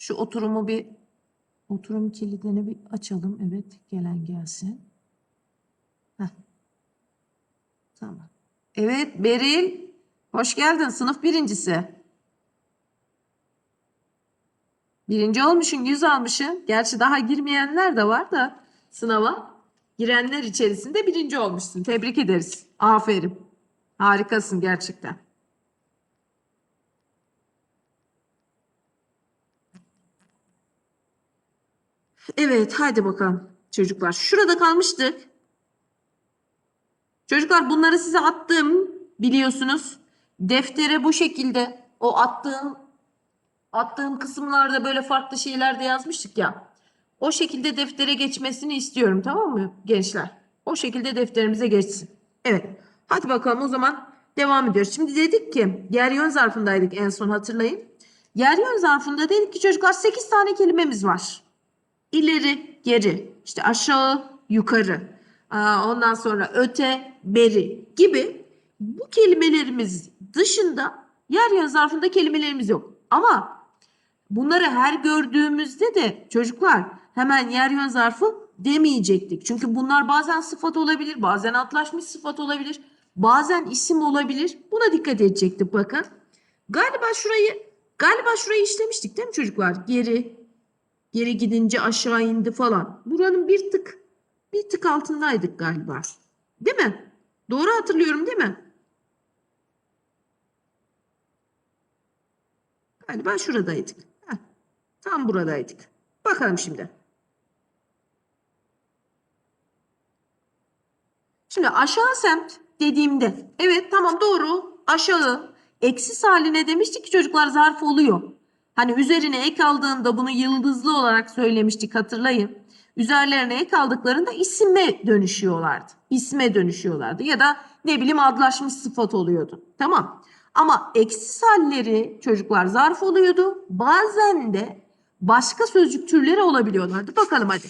Şu oturumu bir oturum kilidini bir açalım. Evet, gelen gelsin. Heh. Tamam. Evet, Beril. Hoş geldin. Sınıf birincisi. Birinci olmuşsun, yüz almışsın. Gerçi daha girmeyenler de var da sınava. Girenler içerisinde birinci olmuşsun. Tebrik ederiz. Aferin. Harikasın gerçekten. Evet, hadi bakalım çocuklar. Şurada kalmıştık. Çocuklar bunları size attım biliyorsunuz. Deftere bu şekilde o attığım attığım kısımlarda böyle farklı şeyler de yazmıştık ya. O şekilde deftere geçmesini istiyorum tamam mı gençler? O şekilde defterimize geçsin. Evet. Hadi bakalım o zaman devam ediyoruz. Şimdi dedik ki yer yön zarfındaydık en son hatırlayın. Yer yön zarfında dedik ki çocuklar 8 tane kelimemiz var. İleri, geri, işte aşağı, yukarı, ondan sonra öte, beri gibi bu kelimelerimiz dışında yer yön zarfında kelimelerimiz yok. Ama bunları her gördüğümüzde de çocuklar hemen yer yön zarfı demeyecektik. Çünkü bunlar bazen sıfat olabilir, bazen atlaşmış sıfat olabilir, bazen isim olabilir. Buna dikkat edecektik bakın. Galiba şurayı galiba şurayı işlemiştik değil mi çocuklar? Geri, Geri gidince aşağı indi falan. Buranın bir tık bir tık altındaydık galiba. Değil mi? Doğru hatırlıyorum değil mi? Galiba şuradaydık. Heh, tam buradaydık. Bakalım şimdi. Şimdi aşağı semt dediğimde evet tamam doğru aşağı eksis haline demiştik ki çocuklar zarf oluyor. Hani üzerine ek aldığında bunu yıldızlı olarak söylemiştik hatırlayın. Üzerlerine ek aldıklarında isime dönüşüyorlardı. İsme dönüşüyorlardı ya da ne bileyim adlaşmış sıfat oluyordu. Tamam. Ama eksiz halleri çocuklar zarf oluyordu. Bazen de başka sözcük türleri olabiliyorlardı. Bakalım hadi.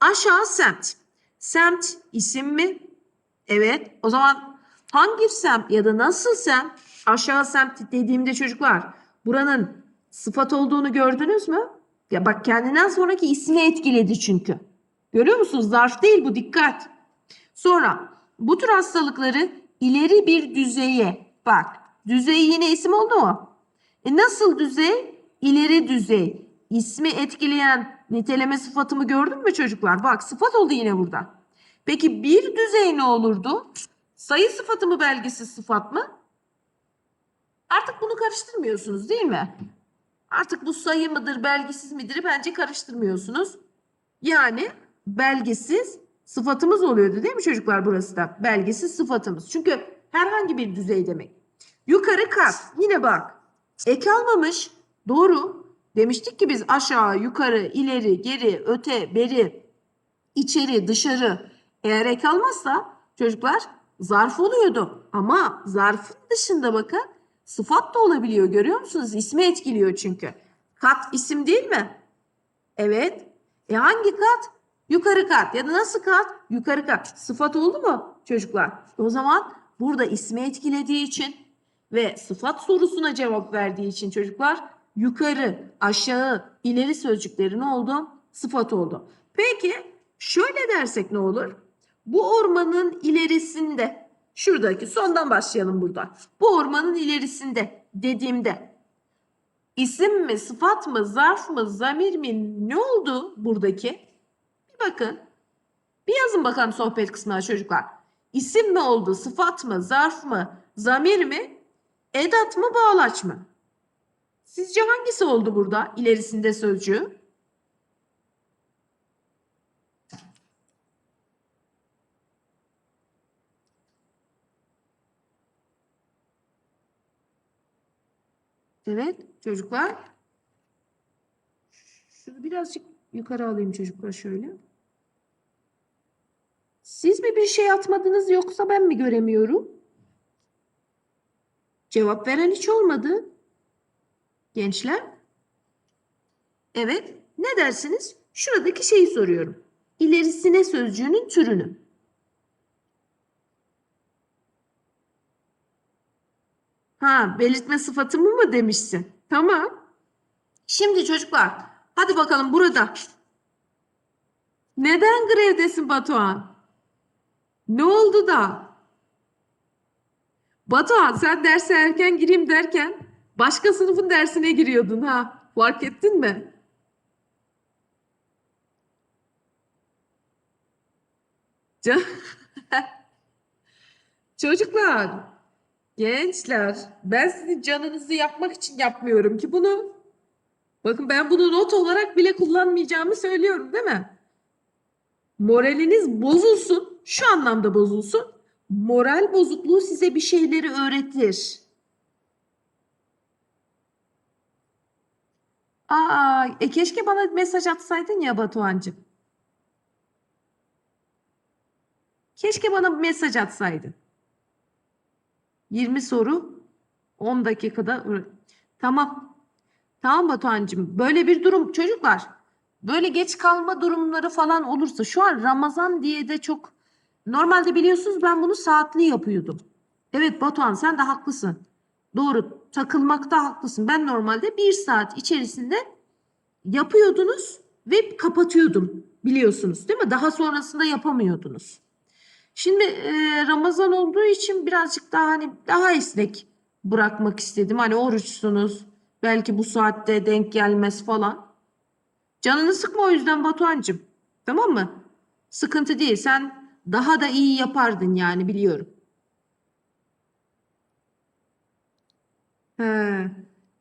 Aşağı semt. Semt isim mi? Evet. O zaman hangi semt ya da nasıl semt? Aşağı semt dediğimde çocuklar buranın sıfat olduğunu gördünüz mü? Ya bak kendinden sonraki ismi etkiledi çünkü. Görüyor musunuz? Zarf değil bu dikkat. Sonra bu tür hastalıkları ileri bir düzeye bak düzey yine isim oldu mu? E nasıl düzey? İleri düzey. İsmi etkileyen niteleme sıfatımı gördün mü çocuklar? Bak sıfat oldu yine burada. Peki bir düzey ne olurdu? Sayı sıfatı mı belgesiz sıfat mı? Artık bunu karıştırmıyorsunuz değil mi? Artık bu sayı mıdır, belgesiz midir bence karıştırmıyorsunuz. Yani belgesiz sıfatımız oluyordu değil mi çocuklar burası da? Belgesiz sıfatımız. Çünkü herhangi bir düzey demek. Yukarı kat. Yine bak. Ek almamış. Doğru. Demiştik ki biz aşağı, yukarı, ileri, geri, öte, beri, içeri, dışarı. Eğer ek almazsa çocuklar zarf oluyordu. Ama zarfın dışında bakın Sıfat da olabiliyor görüyor musunuz? İsmi etkiliyor çünkü. Kat isim değil mi? Evet. E hangi kat? Yukarı kat ya da nasıl kat? Yukarı kat. Sıfat oldu mu çocuklar? O zaman burada ismi etkilediği için ve sıfat sorusuna cevap verdiği için çocuklar yukarı, aşağı, ileri sözcükleri ne oldu? Sıfat oldu. Peki şöyle dersek ne olur? Bu ormanın ilerisinde Şuradaki sondan başlayalım burada. Bu ormanın ilerisinde dediğimde isim mi, sıfat mı, zarf mı, zamir mi ne oldu buradaki? Bir bakın. Bir yazın bakalım sohbet kısmına çocuklar. İsim mi oldu, sıfat mı, zarf mı, zamir mi, edat mı, bağlaç mı? Sizce hangisi oldu burada ilerisinde sözcüğü? Evet çocuklar. Şunu birazcık yukarı alayım çocuklar şöyle. Siz mi bir şey atmadınız yoksa ben mi göremiyorum? Cevap veren hiç olmadı. Gençler. Evet. Ne dersiniz? Şuradaki şeyi soruyorum. İlerisine sözcüğünün türünü. Ha, belirtme sıfatımı mı demişsin? Tamam. Şimdi çocuklar hadi bakalım burada. Neden grevdesin Batuhan? Ne oldu da? Batuhan sen derse erken gireyim derken başka sınıfın dersine giriyordun ha. Fark ettin mi? Can- Çocuklar, gençler, ben sizin canınızı yakmak için yapmıyorum ki bunu. Bakın ben bunu not olarak bile kullanmayacağımı söylüyorum, değil mi? Moraliniz bozulsun, şu anlamda bozulsun. Moral bozukluğu size bir şeyleri öğretir. Aa, e keşke bana mesaj atsaydın ya Batuhan'cığım. Keşke bana mesaj atsaydın. 20 soru 10 dakikada tamam. Tamam Batuhan'cığım. Böyle bir durum çocuklar. Böyle geç kalma durumları falan olursa şu an Ramazan diye de çok normalde biliyorsunuz ben bunu saatli yapıyordum. Evet Batuhan sen de haklısın. Doğru takılmakta haklısın. Ben normalde bir saat içerisinde yapıyordunuz ve kapatıyordum biliyorsunuz değil mi? Daha sonrasında yapamıyordunuz. Şimdi e, Ramazan olduğu için birazcık daha hani daha esnek bırakmak istedim. Hani oruçsunuz. Belki bu saatte denk gelmez falan. Canını sıkma o yüzden Batuhan'cığım. Tamam mı? Sıkıntı değil. Sen daha da iyi yapardın yani biliyorum. He,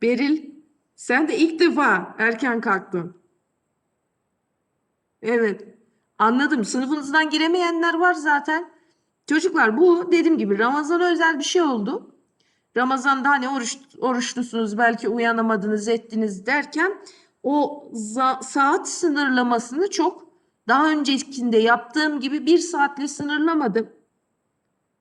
Beril, sen de ilk defa erken kalktın. Evet. Anladım. Sınıfınızdan giremeyenler var zaten. Çocuklar bu dediğim gibi Ramazan'a özel bir şey oldu. Ramazan'da hani oruç, oruçlusunuz belki uyanamadınız ettiniz derken o saat sınırlamasını çok daha öncekinde yaptığım gibi bir saatle sınırlamadım.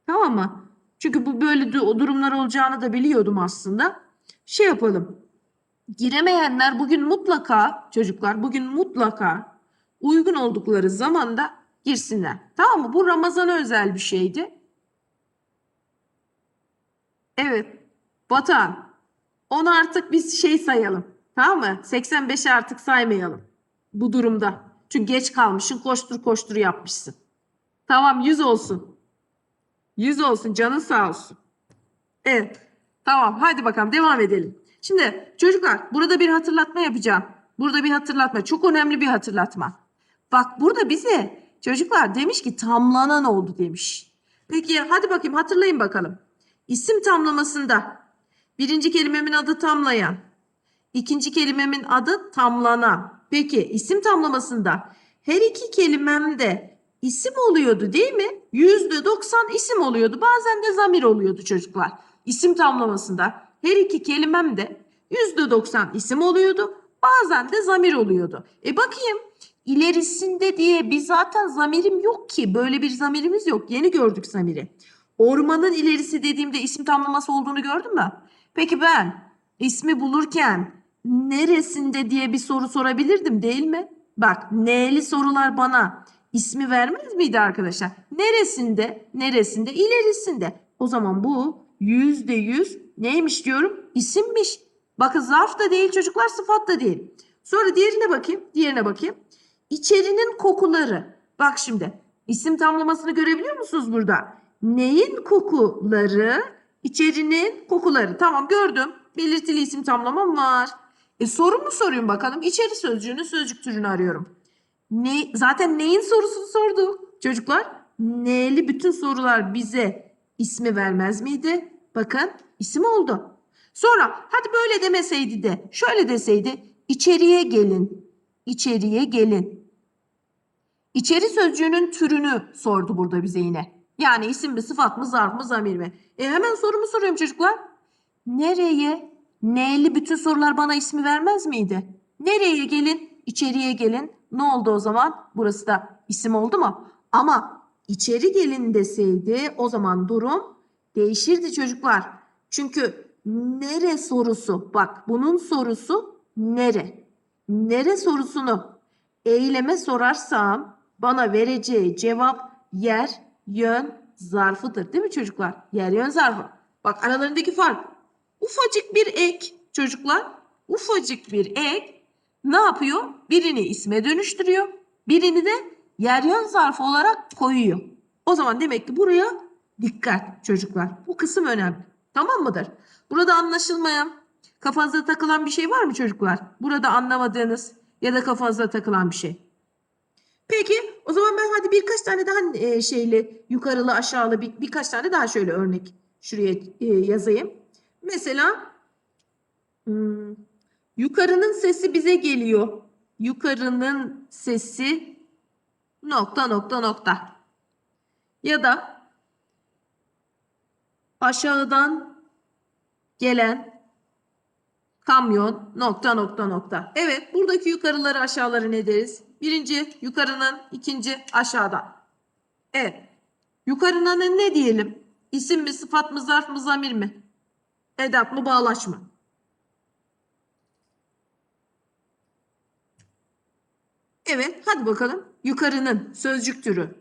Tamam mı? Çünkü bu böyle du- durumlar olacağını da biliyordum aslında. Şey yapalım. Giremeyenler bugün mutlaka çocuklar bugün mutlaka uygun oldukları zamanda girsinler. Tamam mı? Bu Ramazan'a özel bir şeydi. Evet. Batuhan. Onu artık biz şey sayalım. Tamam mı? 85'i artık saymayalım. Bu durumda. Çünkü geç kalmışsın. Koştur koştur yapmışsın. Tamam 100 olsun. 100 olsun. Canın sağ olsun. Evet. Tamam. Hadi bakalım devam edelim. Şimdi çocuklar burada bir hatırlatma yapacağım. Burada bir hatırlatma. Çok önemli bir hatırlatma. Bak burada bize çocuklar demiş ki tamlanan oldu demiş. Peki hadi bakayım hatırlayın bakalım. İsim tamlamasında birinci kelimemin adı tamlayan, ikinci kelimemin adı tamlanan. Peki isim tamlamasında her iki kelimem de isim oluyordu değil mi? Yüzde doksan isim oluyordu. Bazen de zamir oluyordu çocuklar. İsim tamlamasında her iki kelimem de yüzde doksan isim oluyordu. Bazen de zamir oluyordu. E bakayım ilerisinde diye bir zaten zamirim yok ki. Böyle bir zamirimiz yok. Yeni gördük zamiri. Ormanın ilerisi dediğimde isim tamlaması olduğunu gördün mü? Peki ben ismi bulurken neresinde diye bir soru sorabilirdim değil mi? Bak neyli sorular bana ismi vermez miydi arkadaşlar? Neresinde? Neresinde? İlerisinde. O zaman bu yüzde yüz neymiş diyorum? İsimmiş. Bakın zarf da değil çocuklar sıfat da değil. Sonra diğerine bakayım. Diğerine bakayım. İçerinin kokuları. Bak şimdi isim tamlamasını görebiliyor musunuz burada? Neyin kokuları? İçerinin kokuları. Tamam gördüm. Belirtili isim tamlamam var. E soru mu sorayım bakalım? İçeri sözcüğünü sözcük türünü arıyorum. Ne, zaten neyin sorusunu sordu çocuklar? Neyli bütün sorular bize ismi vermez miydi? Bakın isim oldu. Sonra hadi böyle demeseydi de şöyle deseydi içeriye gelin. İçeriye gelin. İçeri sözcüğünün türünü sordu burada bize yine. Yani isim mi, sıfat mı, zarf mı, zamir mi? E hemen sorumu soruyorum çocuklar. Nereye? Neyli bütün sorular bana ismi vermez miydi? Nereye gelin? İçeriye gelin. Ne oldu o zaman? Burası da isim oldu mu? Ama içeri gelin deseydi o zaman durum değişirdi çocuklar. Çünkü nere sorusu bak bunun sorusu nere? Nere sorusunu eyleme sorarsam bana vereceği cevap yer, yön, zarfıdır değil mi çocuklar? Yer, yön, zarfı. Bak aralarındaki fark. Ufacık bir ek çocuklar. ufacık bir ek ne yapıyor? Birini isme dönüştürüyor. Birini de yer yön zarfı olarak koyuyor. O zaman demek ki buraya dikkat çocuklar. Bu kısım önemli. Tamam mıdır? Burada anlaşılmayan, kafanıza takılan bir şey var mı çocuklar? Burada anlamadığınız ya da kafanıza takılan bir şey. Peki o zaman ben hadi birkaç tane daha e, şeyli yukarılı aşağılı bir, birkaç tane daha şöyle örnek şuraya e, yazayım. Mesela hmm, yukarının sesi bize geliyor. Yukarının sesi nokta nokta nokta. Ya da aşağıdan gelen kamyon nokta nokta nokta. Evet buradaki yukarıları aşağıları ne deriz? Birinci yukarının, ikinci aşağıda. Evet. Yukarının ne diyelim? İsim mi, sıfat mı, zarf mı, zamir mi? Edat mı, bağlaç mı? Evet, hadi bakalım. Yukarının sözcük türü.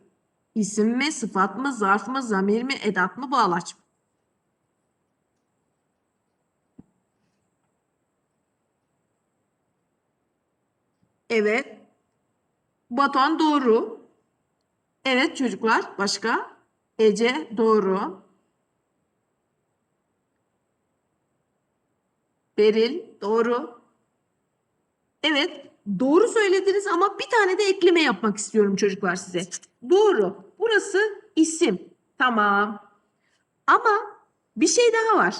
İsim mi, sıfat mı, zarf mı, zamir mi, edat mı, bağlaç mı? Evet. Batuhan doğru. Evet çocuklar. Başka? Ece doğru. Beril doğru. Evet. Doğru söylediniz ama bir tane de ekleme yapmak istiyorum çocuklar size. Doğru. Burası isim. Tamam. Ama bir şey daha var.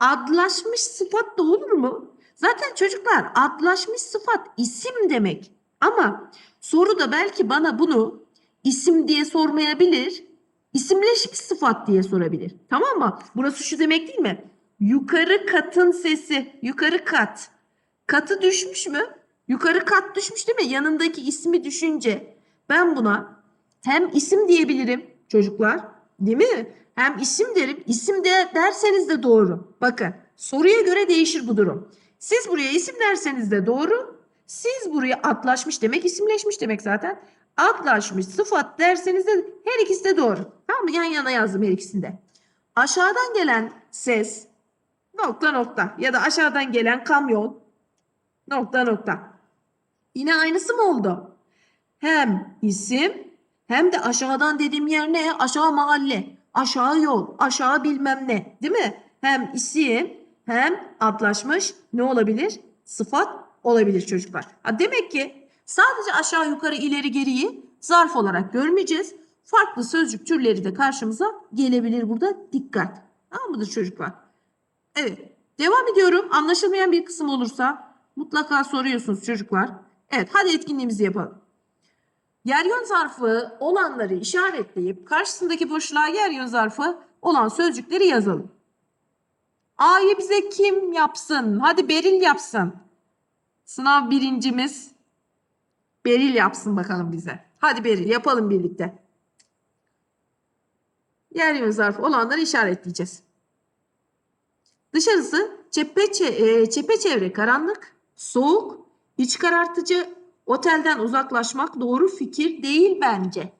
Adlaşmış sıfat da olur mu? Zaten çocuklar adlaşmış sıfat isim demek. Ama soruda belki bana bunu isim diye sormayabilir. İsimleşmiş sıfat diye sorabilir. Tamam mı? Burası şu demek değil mi? Yukarı katın sesi. Yukarı kat. Katı düşmüş mü? Yukarı kat düşmüş değil mi? Yanındaki ismi düşünce ben buna hem isim diyebilirim çocuklar. Değil mi? Hem isim derim. İsim de derseniz de doğru. Bakın soruya göre değişir bu durum. Siz buraya isim derseniz de doğru. Siz buraya atlaşmış demek isimleşmiş demek zaten. Atlaşmış sıfat derseniz de her ikisi de doğru. Tamam mı? Yan yana yazdım her ikisinde. Aşağıdan gelen ses nokta nokta ya da aşağıdan gelen kamyon nokta nokta. Yine aynısı mı oldu? Hem isim hem de aşağıdan dediğim yer ne? Aşağı mahalle, aşağı yol, aşağı bilmem ne. Değil mi? Hem isim hem adlaşmış ne olabilir? Sıfat olabilir çocuklar. Ha demek ki sadece aşağı yukarı ileri geriyi zarf olarak görmeyeceğiz. Farklı sözcük türleri de karşımıza gelebilir burada. Dikkat. Tamam mıdır çocuklar? Evet. Devam ediyorum. Anlaşılmayan bir kısım olursa mutlaka soruyorsunuz çocuklar. Evet hadi etkinliğimizi yapalım. Yer yön zarfı olanları işaretleyip karşısındaki boşluğa yer yön zarfı olan sözcükleri yazalım. A'yı bize kim yapsın? Hadi Beril yapsın. Sınav birincimiz Beril yapsın bakalım bize. Hadi Beril yapalım birlikte. Yer yön zarfı olanları işaretleyeceğiz. Dışarısı çepeçe, e, çepeçevre karanlık, soğuk, iç karartıcı, otelden uzaklaşmak doğru fikir değil bence.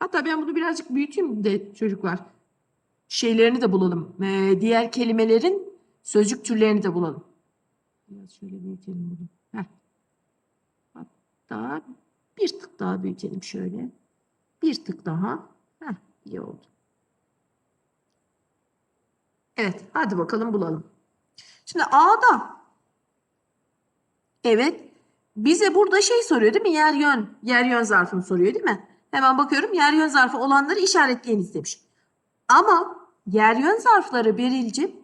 Hatta ben bunu birazcık büyüteyim de çocuklar. Şeylerini de bulalım. Ee, diğer kelimelerin sözcük türlerini de bulalım. Biraz şöyle büyütelim bunu. Heh. Hatta bir tık daha büyütelim şöyle. Bir tık daha. Heh, iyi oldu. Evet, hadi bakalım bulalım. Şimdi A'da Evet. Bize burada şey soruyor değil mi? Yer yön. Yer yön zarfını soruyor değil mi? Hemen bakıyorum. Yer yön zarfı olanları işaretleyiniz demiş. Ama yer yön zarfları Beril'cim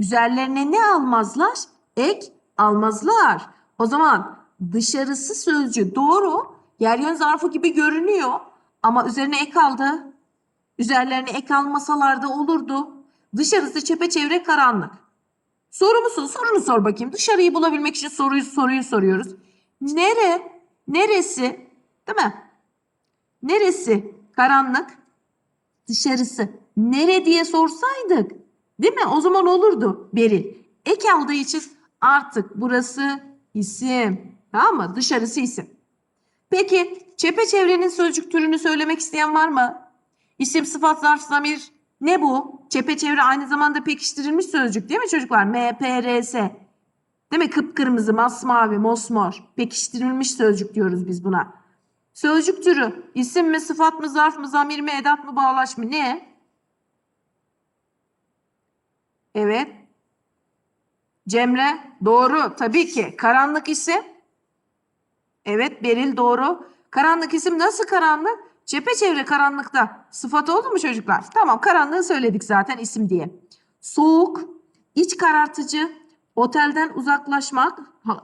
üzerlerine ne almazlar? Ek almazlar. O zaman dışarısı sözcüğü doğru. Yer yön zarfı gibi görünüyor. Ama üzerine ek aldı. Üzerlerine ek almasalar da olurdu. Dışarısı çepeçevre karanlık. Soru musun? Sorunu sor bakayım. Dışarıyı bulabilmek için soruyu soruyu soruyoruz. Nere? Neresi? Değil mi? Neresi? Karanlık. Dışarısı. Nere diye sorsaydık. Değil mi? O zaman olurdu Beril. Ek aldığı için artık burası isim. Tamam mı? Dışarısı isim. Peki çepeçevrenin sözcük türünü söylemek isteyen var mı? İsim, sıfat, zarf, zamir ne bu? çepeçevre aynı zamanda pekiştirilmiş sözcük değil mi çocuklar? MPRS. Değil mi? Kıpkırmızı, masmavi, mosmor. Pekiştirilmiş sözcük diyoruz biz buna. Sözcük türü isim mi, sıfat mı, zarf mı, zamir mi, edat mı, bağlaç mı? Ne? Evet. Cemre doğru tabii ki. Karanlık isim. Evet Beril doğru. Karanlık isim nasıl karanlık? Çepeçevre karanlıkta. Sıfat oldu mu çocuklar? Tamam karanlığı söyledik zaten isim diye. Soğuk, iç karartıcı, otelden uzaklaşmak,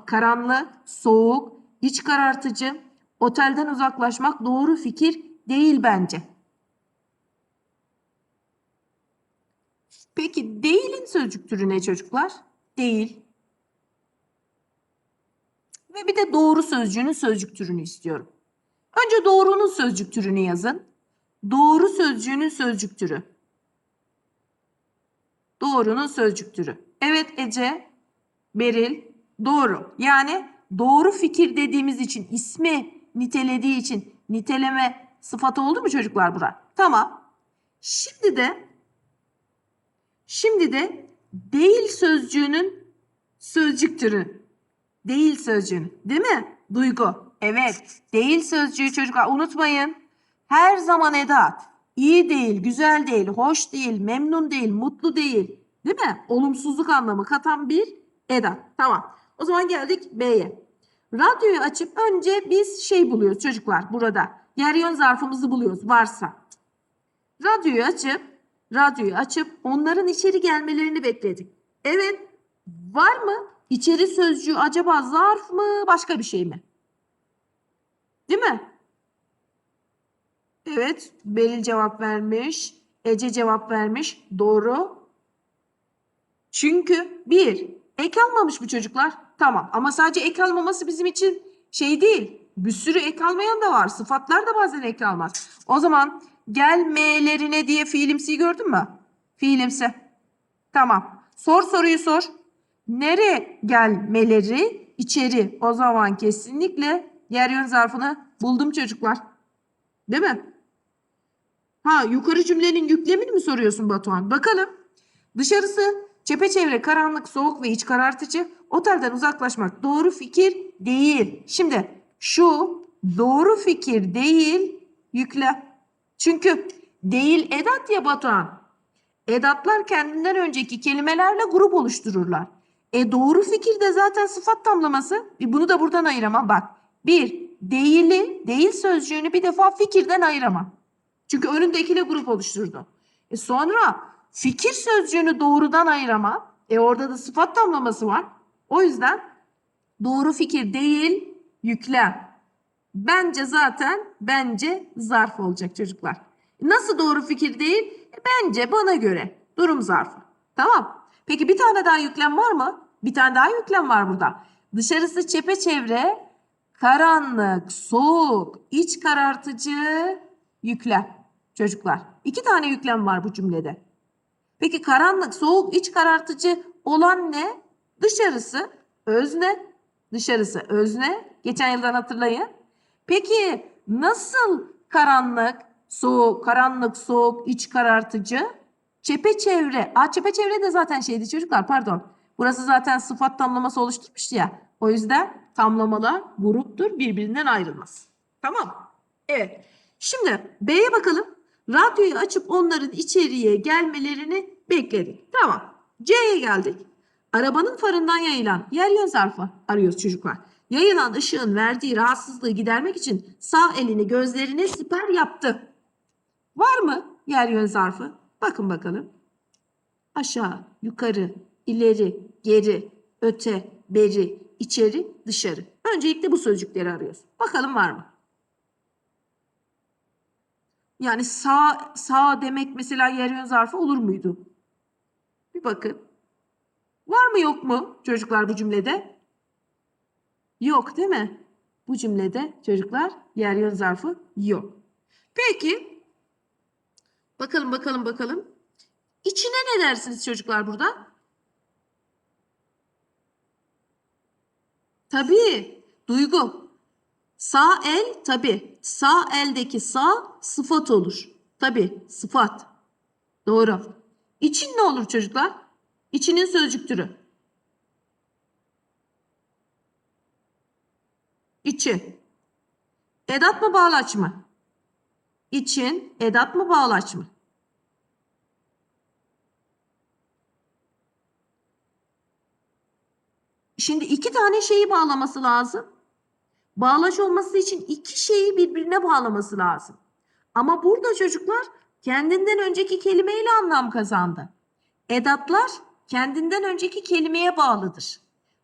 karanlık, soğuk, iç karartıcı, otelden uzaklaşmak doğru fikir değil bence. Peki değilin sözcük türü ne çocuklar? Değil. Ve bir de doğru sözcüğünün sözcük türünü istiyorum. Önce doğrunun sözcük türünü yazın. Doğru sözcüğünün sözcük türü. Doğrunun sözcük türü. Evet Ece, Beril, doğru. Yani doğru fikir dediğimiz için ismi nitelediği için niteleme sıfatı oldu mu çocuklar bura? Tamam. Şimdi de şimdi de değil sözcüğünün sözcük türü. Değil sözcüğün. Değil mi? Duygu. Evet. Değil sözcüğü çocuklar unutmayın. Her zaman edat. İyi değil, güzel değil, hoş değil, memnun değil, mutlu değil. Değil mi? Olumsuzluk anlamı katan bir edat. Tamam. O zaman geldik B'ye. Radyoyu açıp önce biz şey buluyoruz çocuklar burada. Yer yön zarfımızı buluyoruz varsa. Radyoyu açıp radyoyu açıp onların içeri gelmelerini bekledik. Evet. Var mı? İçeri sözcüğü acaba zarf mı başka bir şey mi? Değil mi? Evet. Beril cevap vermiş. Ece cevap vermiş. Doğru. Çünkü bir, ek almamış bu çocuklar. Tamam ama sadece ek almaması bizim için şey değil. Bir sürü ek almayan da var. Sıfatlar da bazen ek almaz. O zaman gelmelerine diye fiilimsi gördün mü? Fiilimsi. Tamam. Sor soruyu sor. Nere gelmeleri? içeri. O zaman kesinlikle yer yön zarfını buldum çocuklar. Değil mi? Ha yukarı cümlenin yüklemini mi soruyorsun Batuhan? Bakalım. Dışarısı çepeçevre karanlık, soğuk ve iç karartıcı. Otelden uzaklaşmak doğru fikir değil. Şimdi şu doğru fikir değil yükle. Çünkü değil edat ya Batuhan. Edatlar kendinden önceki kelimelerle grup oluştururlar. E doğru fikir de zaten sıfat tamlaması. E bunu da buradan ayıramam. Bak bir değili, değil sözcüğünü bir defa fikirden ayıramam. Çünkü önündekiyle grup oluşturdu. E sonra fikir sözcüğünü doğrudan ayıramam. E orada da sıfat tamlaması var. O yüzden doğru fikir değil yüklem. Bence zaten bence zarf olacak çocuklar. Nasıl doğru fikir değil? E, bence bana göre durum zarfı. Tamam. Peki bir tane daha yüklem var mı? Bir tane daha yüklem var burada. Dışarısı çepeçevre, karanlık, soğuk, iç karartıcı yüklem. Çocuklar. İki tane yüklem var bu cümlede. Peki karanlık, soğuk, iç karartıcı olan ne? Dışarısı özne. Dışarısı özne. Geçen yıldan hatırlayın. Peki nasıl karanlık, soğuk, karanlık, soğuk, iç karartıcı? Çepeçevre. Aa çepeçevre de zaten şeydi çocuklar pardon. Burası zaten sıfat tamlaması oluşturmuş ya. O yüzden tamlamalar gruptur birbirinden ayrılmaz. Tamam. Evet. Şimdi B'ye bakalım. Radyoyu açıp onların içeriye gelmelerini bekledik. Tamam. C'ye geldik. Arabanın farından yayılan yer yön zarfı arıyoruz çocuklar. Yayılan ışığın verdiği rahatsızlığı gidermek için sağ elini gözlerine siper yaptı. Var mı yer yön zarfı? Bakın bakalım. Aşağı, yukarı, ileri, geri, öte, beri, içeri, dışarı. Öncelikle bu sözcükleri arıyoruz. Bakalım var mı? Yani sağ sağ demek mesela yer yön zarfı olur muydu? Bir bakın. Var mı yok mu çocuklar bu cümlede? Yok değil mi? Bu cümlede çocuklar yer yön zarfı yok. Peki. Bakalım bakalım bakalım. İçine ne dersiniz çocuklar burada? Tabii. Duygu. Sağ el tabii. Sağ eldeki sağ sıfat olur. Tabii sıfat. Doğru. İçin ne olur çocuklar? İçinin sözcük türü. İçi. Edat mı bağlaç mı? İçin edat mı bağlaç mı? Şimdi iki tane şeyi bağlaması lazım. Bağlaç olması için iki şeyi birbirine bağlaması lazım. Ama burada çocuklar kendinden önceki kelimeyle anlam kazandı. Edatlar kendinden önceki kelimeye bağlıdır.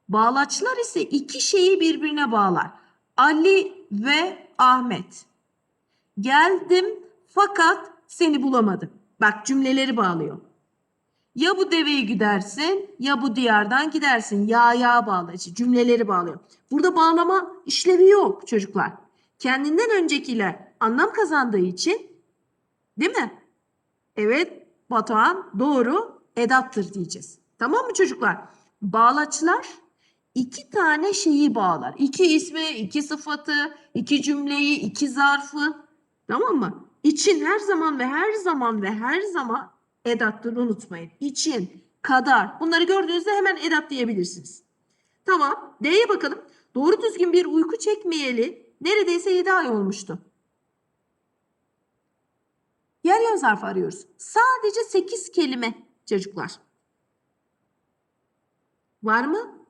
Bağlaçlar ise iki şeyi birbirine bağlar. Ali ve Ahmet. Geldim fakat seni bulamadım. Bak cümleleri bağlıyor. Ya bu deveyi güdersin ya bu diyardan gidersin. Ya ya bağlacı cümleleri bağlıyor. Burada bağlama işlevi yok çocuklar. Kendinden öncekiyle anlam kazandığı için değil mi? Evet Batuhan doğru edattır diyeceğiz. Tamam mı çocuklar? Bağlaçlar iki tane şeyi bağlar. İki ismi, iki sıfatı, iki cümleyi, iki zarfı. Tamam mı? İçin her zaman ve her zaman ve her zaman edattır unutmayın. İçin, kadar. Bunları gördüğünüzde hemen edat diyebilirsiniz. Tamam. D'ye bakalım. Doğru düzgün bir uyku çekmeyeli neredeyse 7 ay olmuştu. Yer yer zarfı arıyoruz. Sadece 8 kelime çocuklar. Var mı?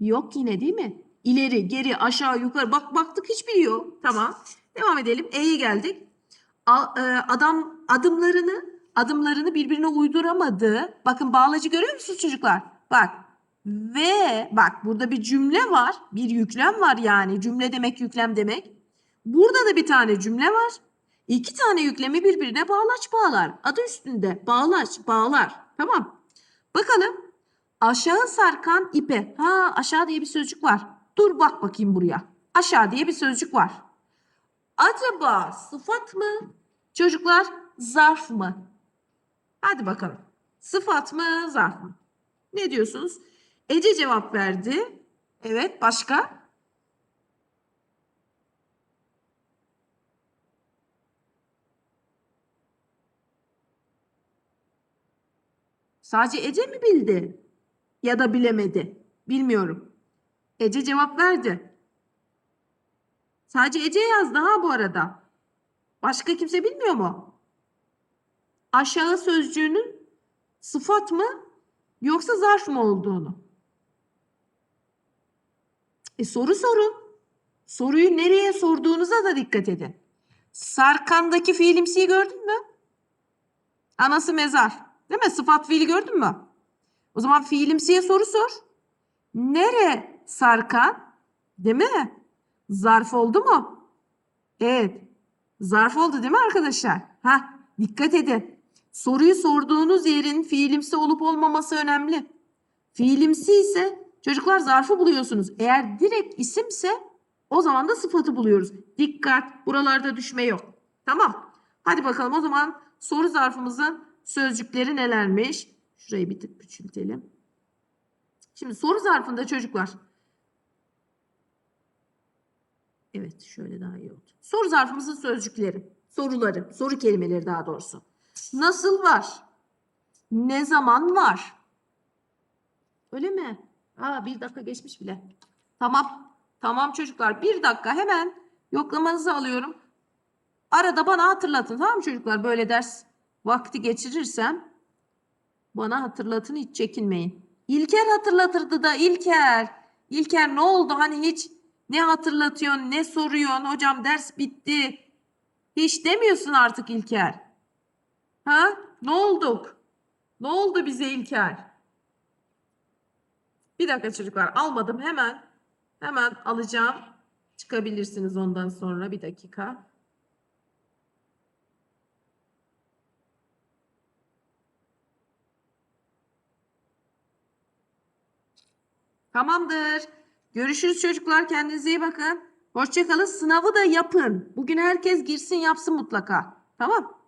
Yok yine değil mi? İleri, geri, aşağı, yukarı. Bak baktık hiçbiri yok. Tamam. Devam edelim. E'ye geldik. A- e, adam adımlarını adımlarını birbirine uyduramadı. Bakın bağlacı görüyor musunuz çocuklar? Bak. Ve bak burada bir cümle var. Bir yüklem var yani. Cümle demek yüklem demek. Burada da bir tane cümle var. İki tane yüklemi birbirine bağlaç bağlar. Adı üstünde bağlaç bağlar. Tamam. Bakalım. Aşağı sarkan ipe. Ha aşağı diye bir sözcük var. Dur bak bakayım buraya. Aşağı diye bir sözcük var. Acaba sıfat mı? Çocuklar zarf mı? Hadi bakalım. Sıfat mı zarf mı? Ne diyorsunuz? Ece cevap verdi. Evet başka? Sadece Ece mi bildi? Ya da bilemedi? Bilmiyorum. Ece cevap verdi. Sadece Ece yazdı ha bu arada. Başka kimse bilmiyor mu? Aşağı sözcüğünün sıfat mı yoksa zarf mı olduğunu. E soru sorun. Soruyu nereye sorduğunuza da dikkat edin. Sarkandaki fiilimsiyi gördün mü? Anası mezar. Değil mi? Sıfat fiili gördün mü? O zaman fiilimsiye soru sor. Nere sarkan? Değil mi? Zarf oldu mu? Evet. Zarf oldu değil mi arkadaşlar? Ha, dikkat edin. Soruyu sorduğunuz yerin fiilimsi olup olmaması önemli. Fiilimsi ise çocuklar zarfı buluyorsunuz. Eğer direkt isimse o zaman da sıfatı buluyoruz. Dikkat, buralarda düşme yok. Tamam. Hadi bakalım o zaman soru zarfımızın sözcükleri nelermiş? Şurayı bir tık küçültelim. Şimdi soru zarfında çocuklar Evet şöyle daha iyi oldu. Soru zarfımızın sözcükleri, soruları, soru kelimeleri daha doğrusu. Nasıl var? Ne zaman var? Öyle mi? Aa bir dakika geçmiş bile. Tamam. Tamam çocuklar bir dakika hemen yoklamanızı alıyorum. Arada bana hatırlatın tamam mı çocuklar? Böyle ders vakti geçirirsem bana hatırlatın hiç çekinmeyin. İlker hatırlatırdı da İlker. İlker ne oldu hani hiç ne hatırlatıyorsun, ne soruyorsun? Hocam ders bitti. Hiç demiyorsun artık İlker. Ha? Ne olduk? Ne oldu bize İlker? Bir dakika çocuklar almadım hemen. Hemen alacağım. Çıkabilirsiniz ondan sonra bir dakika. Tamamdır. Görüşürüz çocuklar. Kendinize iyi bakın. Hoşçakalın. Sınavı da yapın. Bugün herkes girsin yapsın mutlaka. Tamam.